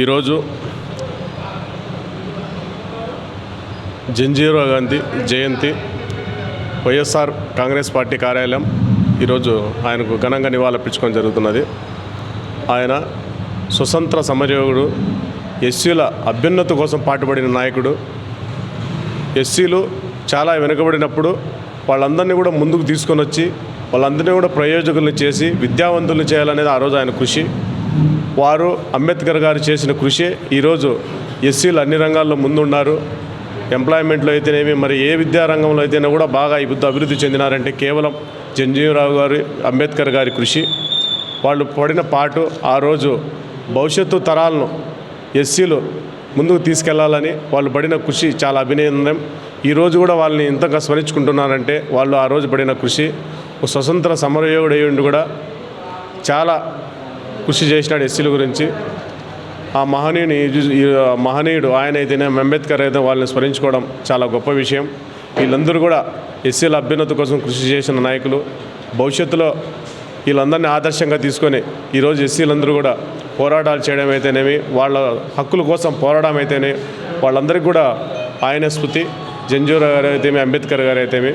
ఈరోజు జంజీరా గాంధీ జయంతి వైఎస్ఆర్ కాంగ్రెస్ పార్టీ కార్యాలయం ఈరోజు ఆయనకు ఘనంగా నివాళులర్పించుకోవడం జరుగుతున్నది. ఆయన స్వతంత్ర సమరయోగుడు ఎస్సీల అభ్యున్నతి కోసం పాటుపడిన నాయకుడు. ఎస్సీలు చాలా వెనుకబడినప్పుడు వాళ్ళందరినీ కూడా ముందుకు తీసుకొని వచ్చి వాళ్ళందరినీ కూడా ప్రయోజకుల్ని చేసి విద్యావంతుల్ని చేయాలనేది ఆ రోజు ఆయన కృషి. వారు అంబేద్కర్ గారు చేసిన కృషి ఈరోజు ఎస్సీలు అన్ని రంగాల్లో ముందున్నారు. ఎంప్లాయ్మెంట్లో అయితేనేమి మరి ఏ విద్యారంగంలో అయితేనే కూడా బాగా ఇప్పుడు అభివృద్ధి చెందినారంటే కేవలం జంజీవరావు గారి అంబేద్కర్ గారి కృషి. వాళ్ళు పడిన పాటు ఆ రోజు భవిష్యత్తు తరాలను ఎస్సీలు ముందుకు తీసుకెళ్ళాలని వాళ్ళు పడిన కృషి చాలా అభినందనం. ఈరోజు కూడా వాళ్ళని ఇంతగా స్మరించుకుంటున్నారంటే వాళ్ళు ఆ రోజు పడిన కృషి. స్వతంత్ర సమరయోగుడు అయ్యి కూడా చాలా కృషి చేసినాడు ఎస్సీల గురించి. ఆ మహనీయుని మహనీయుడు ఆయన అయితేనే అంబేద్కర్ అయితే వాళ్ళని స్మరించుకోవడం చాలా గొప్ప విషయం. వీళ్ళందరూ కూడా ఎస్సీల అభ్యున్నత కోసం కృషి చేసిన నాయకులు. భవిష్యత్తులో వీళ్ళందరినీ ఆదర్శంగా తీసుకొని ఈరోజు ఎస్సీలందరూ కూడా పోరాటాలు చేయడం అయితేనేమి వాళ్ళ హక్కుల కోసం పోరాటం అయితేనే వాళ్ళందరికీ కూడా ఆయన స్మృతి జంజూరా గారు అయితేమి అంబేద్కర్ గారు అయితేమి.